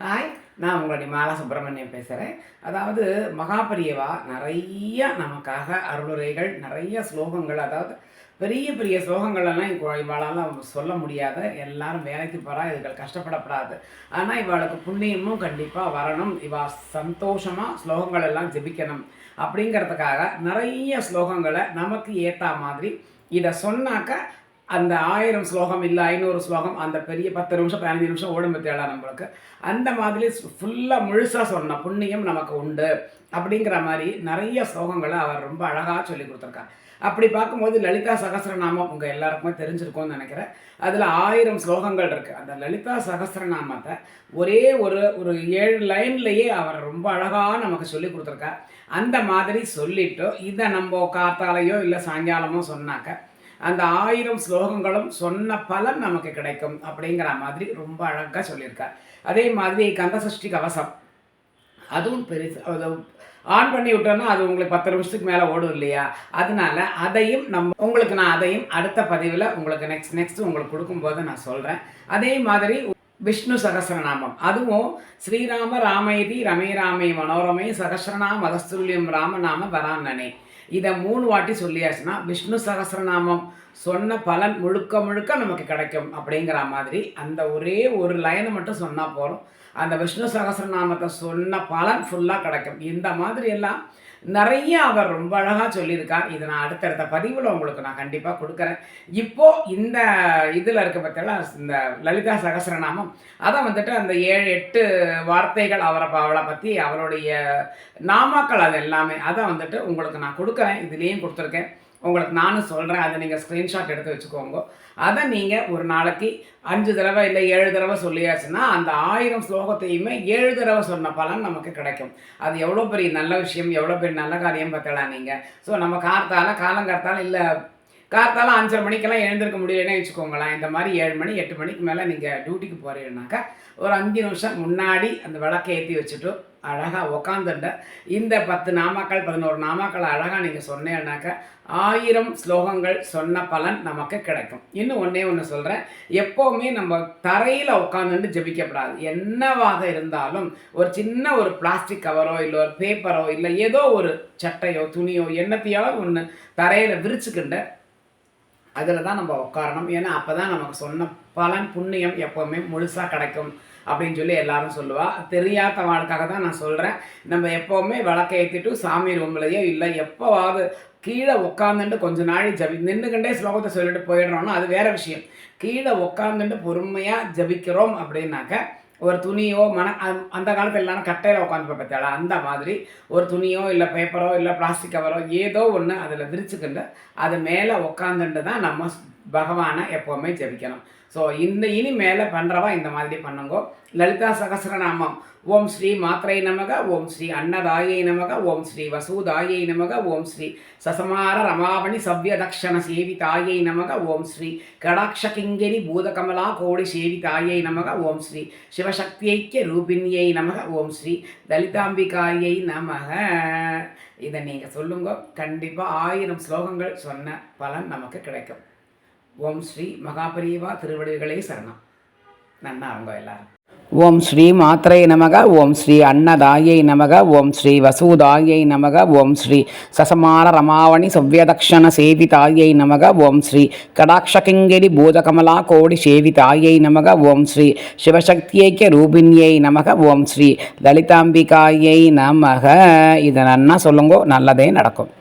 Hi நான் உங்களுடைய மாலா சுப்பிரமணியம் பேசுகிறேன் அதாவது மகாபரியவா நிறைய நமக்காக அருளுரைகள் நிறைய ஸ்லோகங்கள் அதாவது பெரிய பெரிய ஸ்லோகங்களெல்லாம் இப்போ இவாளால் சொல்ல முடியாத எல்லாரும் வேலைக்கு போகிறா இதுகள் கஷ்டப்படப்படாது. ஆனால் இவாளுக்கு புண்ணியமும் கண்டிப்பாக வரணும். இவா சந்தோஷமாக ஸ்லோகங்கள் எல்லாம் ஜெபிக்கணும். அப்படிங்கிறதுக்காக நிறைய ஸ்லோகங்களை நமக்கு ஏற்ற மாதிரி இதை சொன்னாக்க அந்த ஆயிரம் ஸ்லோகம் இல்லை ஐநூறு ஸ்லோகம் அந்த பெரிய பத்து நிமிஷம் பதினஞ்சு நிமிஷம் ஓடும் தேடா நம்மளுக்கு. அந்த மாதிரி ஃபுல்லாக முழுசாக சொன்ன புண்ணியம் நமக்கு உண்டு அப்படிங்கிற மாதிரி நிறைய ஸ்லோகங்களை அவர் ரொம்ப அழகாக சொல்லி கொடுத்துருக்கார். அப்படி பார்க்கும்போது லலிதா சகஸ்ரநாமம் உங்கள் எல்லாருக்குமே தெரிஞ்சிருக்கும்னு நினைக்கிறேன். அதில் ஆயிரம் ஸ்லோகங்கள் இருக்குது அந்த லலிதா சகஸ்ரநாமத்தை ஒரே ஒரு ஒரு ஏழு லைன்லேயே அவர் ரொம்ப அழகாக நமக்கு சொல்லி கொடுத்துருக்கார். அந்த மாதிரி சொல்லிட்டு இதை நம்ம காத்தாலையோ இல்லை சாயங்காலமோ சொன்னாக்க அந்த ஆயிரம் ஸ்லோகங்களும் சொன்ன பலன் நமக்கு கிடைக்கும் அப்படிங்கிற மாதிரி ரொம்ப அழகாக சொல்லியிருக்கார். அதே மாதிரி கந்தசஷ்டி கவசம். அதுவும் பெருசு அது ஆன் பண்ணி விட்டோன்னா அது உங்களுக்கு பத்து நிமிஷத்துக்கு மேலே ஓடும் இல்லையா? அதனால அதையும் நம்ம உங்களுக்கு நான் அதையும் அடுத்த பதிவில் உங்களுக்கு நெக்ஸ்ட் நெக்ஸ்ட் உங்களுக்கு கொடுக்கும்போது நான் சொல்கிறேன் அதே மாதிரி விஷ்ணு சகசரநாமம். அதுவும் ஸ்ரீராம ராமயதி ரமே ராமே மனோரமே சகசிரநாம மதஸ்துல்யம் ராமநாம வரான்னனே இதை மூணு வாட்டி சொல்லியாச்சுன்னா விஷ்ணு சகசிரநாமம் சொன்ன பலன் முழுக்க முழுக்க நமக்கு கிடைக்கும் அப்படிங்கிற மாதிரி அந்த ஒரே ஒரு லைனை மட்டும் சொன்னால் போதும். அந்த விஷ்ணு சகசிரநாமத்தை சொன்ன பலன் ஃபுல்லாக கிடைக்கும். இந்த மாதிரி எல்லாம் நிறைய அவர் ரொம்ப அழகாக சொல்லியிருக்கார். இதை நான் அடுத்தடுத்த பதிவில் உங்களுக்கு நான் கண்டிப்பாக கொடுக்குறேன். இப்போது இந்த இதில் இருக்க பற்றியெல்லாம் இந்த லலிதா சகசரநாமம் அதை வந்துட்டு அந்த ஏழு எட்டு வார்த்தைகள் அவரை அவளை பற்றி அவருடைய நாமாக்கள் அது எல்லாமே அதை வந்துட்டு உங்களுக்கு நான் கொடுக்குறேன். இதுலேயும் கொடுத்துருக்கேன். உங்களுக்கு நானும் சொல்கிறேன் அதை நீங்கள் ஸ்க்ரீன்ஷாட் எடுத்து வச்சுக்கோங்க. அதை நீங்கள் ஒரு நாளைக்கு அஞ்சு தடவை இல்லை ஏழு தடவை சொல்லியாச்சுன்னா அந்த ஆயிரம் ஸ்லோகத்தையுமே ஏழு தடவை சொன்ன பலன் நமக்கு கிடைக்கும். அது எவ்வளோ பெரிய நல்ல விஷயம் எவ்வளோ பெரிய நல்ல காரியம் பார்த்தலாம் நீங்கள் ஸோ நம்ம கார்த்தால காலங்கார்த்தால இல்லை கார்த்தால அஞ்சரை மணிக்கெல்லாம் எழுந்திருக்க முடியலன்னு வச்சுக்கோங்களேன். இந்த மாதிரி ஏழு மணி எட்டு மணிக்கு மேலே நீங்கள் டியூட்டிக்கு போகிறீங்கனாக்கா ஒரு அஞ்சு நிமிஷம் முன்னாடி அந்த விளக்கை ஏற்றி வச்சுட்டு அழகாக உக்காந்துட்ட இந்த பத்து நாமாக்கள் பதினோரு நாமாக்கள் அழகாக நீங்கள் சொன்னேன்னாக்கா ஆயிரம் ஸ்லோகங்கள் சொன்ன பலன் நமக்கு கிடைக்கும். இன்னும் ஒன்றே ஒன்று சொல்கிறேன் எப்போவுமே நம்ம தரையில் உட்காந்துட்டு ஜெபிக்கப்படாது. என்னவாக இருந்தாலும் ஒரு சின்ன ஒரு பிளாஸ்டிக் கவரோ இல்லை ஒரு பேப்பரோ இல்லை ஏதோ ஒரு சட்டையோ துணியோ என்னத்தையாவது ஒன்று தரையில் விரிச்சுக்கிண்டு அதில் தான் நம்ம உட்காரணும் ஏன்னா அப்போ தான் நமக்கு சொன்ன பலன் புண்ணியம் எப்போவுமே முழுசாக கிடைக்கும் அப்படின்னு சொல்லி எல்லாரும் சொல்லுவா. வாழ்க்காக தான் நான் சொல்கிறேன் நம்ம எப்போவுமே விளக்கை ஏற்றிட்டு சாமி ரூம்லையோ இல்லை எப்போவாவது கீழே உட்காந்துட்டு கொஞ்ச நாள் ஜபி நின்றுக்கிட்டே ஸ்லோகத்தை சொல்லிட்டு போயிடுறோம்னா அது வேறு விஷயம். கீழே உட்காந்துட்டு பொறுமையாக ஜபிக்கிறோம் அப்படின்னாக்க ஒரு துணியோ மன அந்த காலத்தில் எல்லாரும் கட்டையில் உட்காந்து பார்த்தாளா அந்த மாதிரி. ஒரு துணியோ இல்லை பேப்பரோ இல்லை பிளாஸ்டிக் கவரோ ஏதோ ஒன்று அதில் விரிச்சுக்கிண்டு அது மேலே உட்காந்துட்டு தான் நம்ம பகவானை எப்போவுமே ஜெபிக்கணும். ஸோ இந்த இனி மேலே பண்ணுறவா இந்த மாதிரி பண்ணுங்கோ. லலிதா சகசிரநாமம். ஓம் ஸ்ரீ மாத்திரை நமக ஓம் ஸ்ரீ அன்னதாயை நமக ஓம் ஸ்ரீ வசூதாயை நமக ஓம் ஸ்ரீ சசமார ரமாவணி சவ்யதக்ஷண சேவிதாயை நமக ஓம் ஸ்ரீ கடாட்சகிங்கிரி பூதகமலா கோடி சேவிதாயை நமக ஓம் ஸ்ரீ சிவசக்தியைக்கிய ரூபிணியை நமக ஓம் ஸ்ரீ தலிதாம்பிகாயை நமக. இதை நீங்கள் சொல்லுங்க. கண்டிப்பாக ஆயிரம் ஸ்லோகங்கள் சொன்ன பலன் நமக்கு கிடைக்கும். ஓம் ஸ்ரீ மகாபரிவா திருவடிகளே சரணம். நன்னா அவங்க எல்லாரும். ஓம் ஸ்ரீ மாத்திரை நமக ஓம் ஸ்ரீ அன்னதாயை நமக ஓம் ஸ்ரீ வசூதாயை நமக ஓம் ஸ்ரீ சசமான ரமாவணி சவ்யதக்ஷண சேவிதாயை நமக ஓம் ஸ்ரீ கடாட்சகிங்கிரி பூதகமலா கோடி சேவிதாயை நமக ஓம் ஸ்ரீ சிவசக்தியைக்கிய ரூபிணியை நமக ஓம் ஸ்ரீ லலிதாம்பிகாயை நமக. இதை நன்னா சொல்லுங்கோ நல்லதே நடக்கும்.